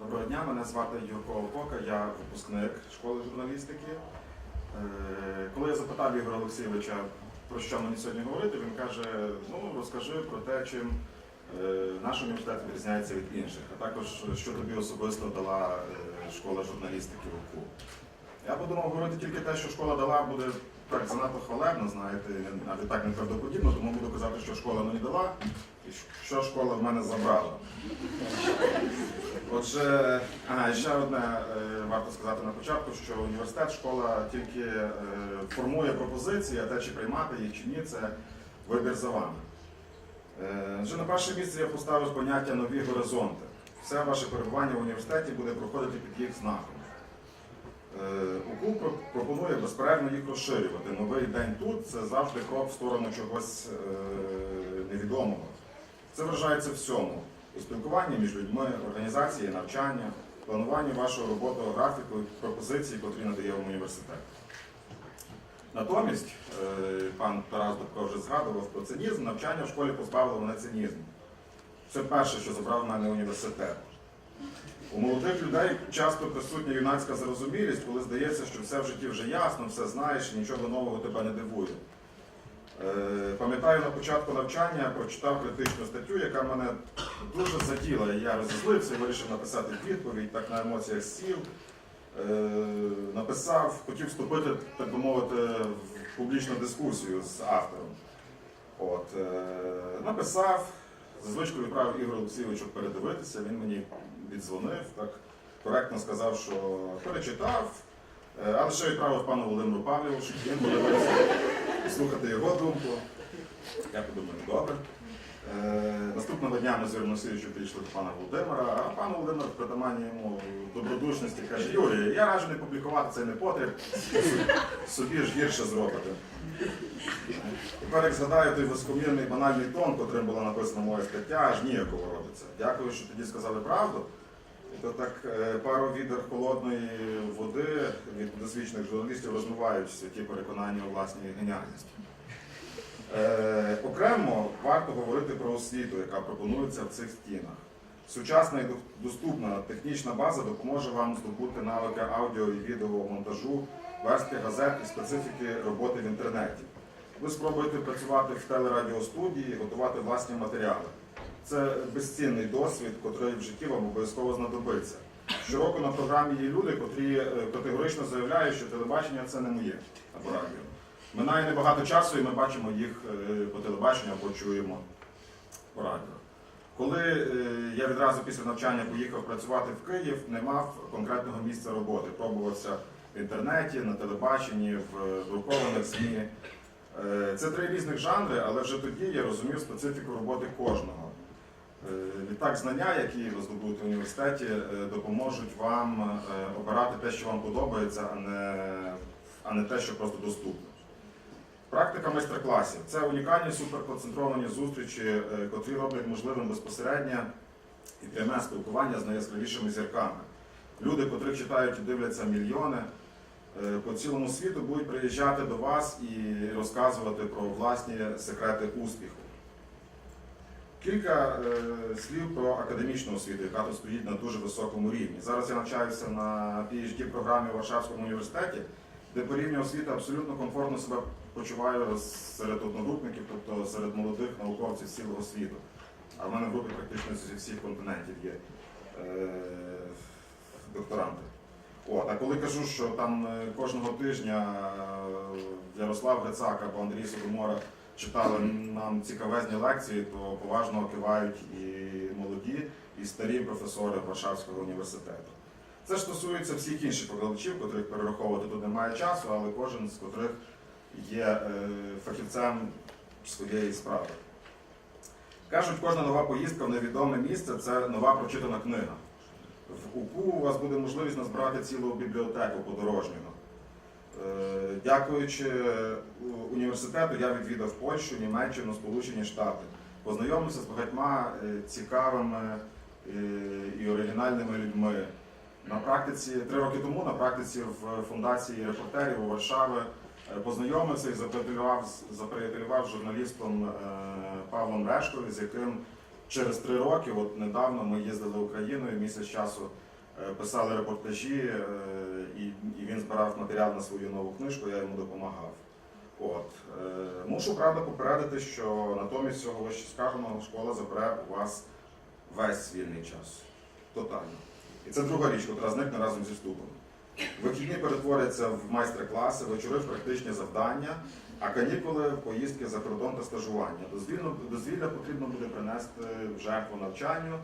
Доброго дня, мене звати Юрко Опока, я випускник школи журналістики. Е, Коли я запитав Ігоря Олексійовича, про що мені сьогодні говорити, він каже: ну розкажи про те, чим е, наш університет відрізняється від інших, а також що тобі особисто дала е, школа журналістики в УКУ. Я подумав говорити тільки те, що школа дала, буде так занадто хвалебно, знаєте, навіть так неправдоподібно, тому буду казати, що школа мені дала і що школа в мене забрала. Отже, ага, ще одне е, варто сказати на початку, що університет, школа тільки е, формує пропозиції, а те, чи приймати їх чи ні, це вибір за вами. Е, Вже на перше місце я поставив поняття нові горизонти. Все ваше перебування в університеті буде проходити під їх знаком. УКУ пропонує безперервно їх розширювати. Новий день тут це завжди крок в сторону чогось невідомого. Це вражається всьому у спілкуванні між людьми, організації, навчання, плануванні вашого робочого графіку пропозиції, котрі надає вам університет. Натомість, е, пан Тарас Дубко вже згадував про цинізм, навчання в школі позбавило мене цинізму. Це перше, що забрав в мене університет. У молодих людей часто присутня юнацька зарозумілість, коли здається, що все в житті вже ясно, все знаєш і нічого нового тебе не дивує. Е, Пам'ятаю, на початку навчання прочитав критичну статтю, яка мене дуже заділа. Я розізлився вирішив написати відповідь, так на емоціях сів. Е, Написав, хотів вступити, так би мовити, в публічну дискусію з автором. От, е, написав, за звичкою відправив Ігорю Олексійовичу передивитися, він мені віддзвонив, так коректно сказав, що перечитав, але ще відправив пану Володимиру Павлову, щоб він буде слухати його думку. Я подумав, добре. Е, наступного дня ми з Юрієм підійшли до пана Володимира, а пан Володимир в притаманні йому добродушності каже, Юрій, я раджу не публікувати цей непотріб, собі ж гірше зробите. Тепер як згадаю той високомірний банальний тон, котрим була написана моя стаття, аж ніяково робиться. Дякую, що тоді сказали правду. То так е, пару відер холодної води від досвідчених журналістів розмивають ті переконання у власній геніальності. Е, окремо варто говорити про освіту, яка пропонується в цих стінах. Сучасна і доступна технічна база допоможе вам здобути навики аудіо і відеомонтажу, верстки газет і специфіки роботи в інтернеті. Ви спробуєте працювати в телерадіостудії, готувати власні матеріали. Це безцінний досвід, котрий в житті вам обов'язково знадобиться. Щороку на програмі є люди, котрі е, категорично заявляють, що телебачення це не моє або радіо. Минає небагато часу, і ми бачимо їх е, по телебаченню або чуємо по радіо. Коли е, я відразу після навчання поїхав працювати в Київ, не мав конкретного місця роботи. Пробувався в інтернеті, на телебаченні, в друкованих ЗМІ. Е, Це три різних жанри, але вже тоді я розумів специфіку роботи кожного. Е, Відтак, знання, які ви здобудете в університеті, е, допоможуть вам е, обирати те, що вам подобається, а не, а не те, що просто доступно. Практика майстер-класів це унікальні суперконцентровані зустрічі, котрі роблять можливим безпосереднє і пряме спілкування з найяскравішими зірками. Люди, котрих читають і дивляться мільйони, по цілому світу будуть приїжджати до вас і розказувати про власні секрети успіху. Кілька е, слів про академічну освіту, яка тут стоїть на дуже високому рівні. Зараз я навчаюся на phd програмі в Варшавському університеті, де по рівню освіти абсолютно комфортно себе почуваю серед одногрупників, тобто серед молодих науковців цілого світу. А в мене в групі практично зі всіх континентів є е, докторанти. От, а коли кажу, що там е, кожного тижня е, Ярослав Грицак або Андрій Содомора читали нам цікавезні лекції, то поважно кивають і молоді, і старі професори Варшавського університету. Це стосується всіх інших викладачів, котрих перераховувати тут немає часу, але кожен з котрих є е, фахівцем своєї справи. Кажуть, кожна нова поїздка в невідоме місце це нова прочитана книга. В УКУ у вас буде можливість назбирати цілу бібліотеку подорожнього. Е, Дякуючи е, університету, я відвідав Польщу, Німеччину, Сполучені Штати. Познайомився з багатьма е, цікавими і оригінальними людьми. На практиці три роки тому на практиці в фундації репортерів у Варшави познайомився і заприятелював, з- журналістом Павлом Решкові, з яким через три роки, от недавно ми їздили Україною, місяць часу писали репортажі, е, і, він збирав матеріал на свою нову книжку, я йому допомагав. От. Е, Мушу правда попередити, що натомість цього вищесказаного школа забере у вас весь вільний час. Тотально. І це друга річ, яка зникне разом зі вступом. Вихідні перетворяться в майстер-класи, вечори в практичні завдання, а канікули в поїздки за кордон та стажування. Дозвілля, дозвілля потрібно буде принести в жертву навчанню,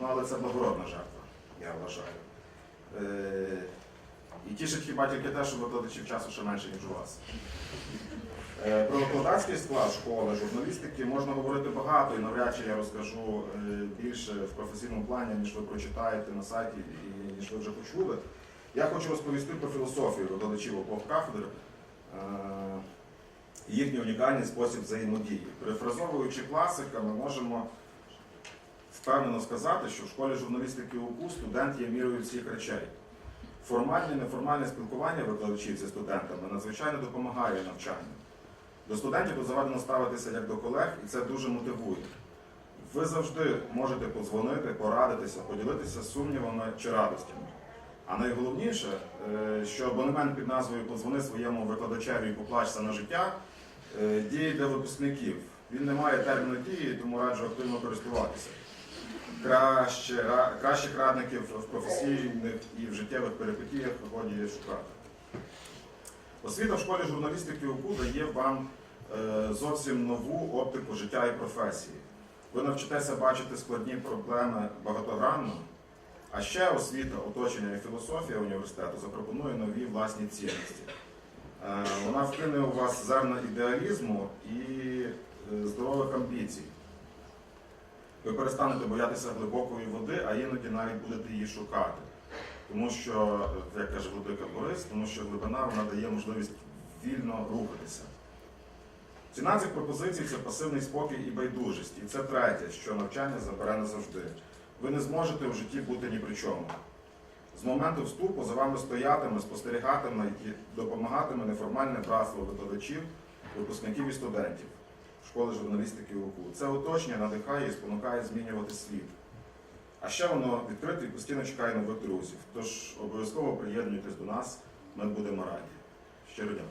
ну але це благородна жертва, я вважаю. Е, і тішить хіба тільки те, що викладачів часу ще менше, ніж у вас. Е, Про викладацький склад школи, журналістики можна говорити багато, і навряд чи я розкажу е, більше в професійному плані, ніж ви прочитаєте на сайті і ніж ви вже почули. Я хочу розповісти про філософію викладачів обох кафедр і їхній унікальний спосіб взаємодії. Перефразовуючи класика, ми можемо впевнено сказати, що в школі журналістики УКУ студент є мірою всіх речей. Формальне і неформальне спілкування викладачів зі студентами надзвичайно допомагає навчанню. До студентів тут заведено ставитися як до колег, і це дуже мотивує. Ви завжди можете подзвонити, порадитися, поділитися сумнівами чи радостями. А найголовніше, е, що абонемент під назвою Подзвони своєму викладачеві і поплачся на життя е, діє для випускників. Він не має терміну дії, тому раджу активно користуватися. Краще, ра- кращих радників в професійних і в життєвих перипетіях годі шукати. Освіта в школі журналістики УКУ дає вам е, зовсім нову оптику життя і професії. Ви навчитеся бачити складні проблеми багатогранно, а ще освіта, оточення і філософія університету запропонує нові власні цінності. Е, Вона вкине у вас зерна ідеалізму і е, здорових амбіцій. Ви перестанете боятися глибокої води, а іноді навіть будете її шукати. Тому що, е, як каже Владика Борис, тому що глибина вона дає можливість вільно рухатися. Ціна цих пропозицій це пасивний спокій і байдужість. І це третє, що навчання забере назавжди. Ви не зможете в житті бути ні при чому. З моменту вступу за вами стоятиме, спостерігатиме і допомагатиме неформальне братство викладачів, випускників і студентів школи журналістики УКУ. Це оточення надихає і спонукає змінювати світ. А ще воно відкрите і постійно чекає нових друзів. Тож обов'язково приєднуйтесь до нас, ми будемо раді. Щиро дякую.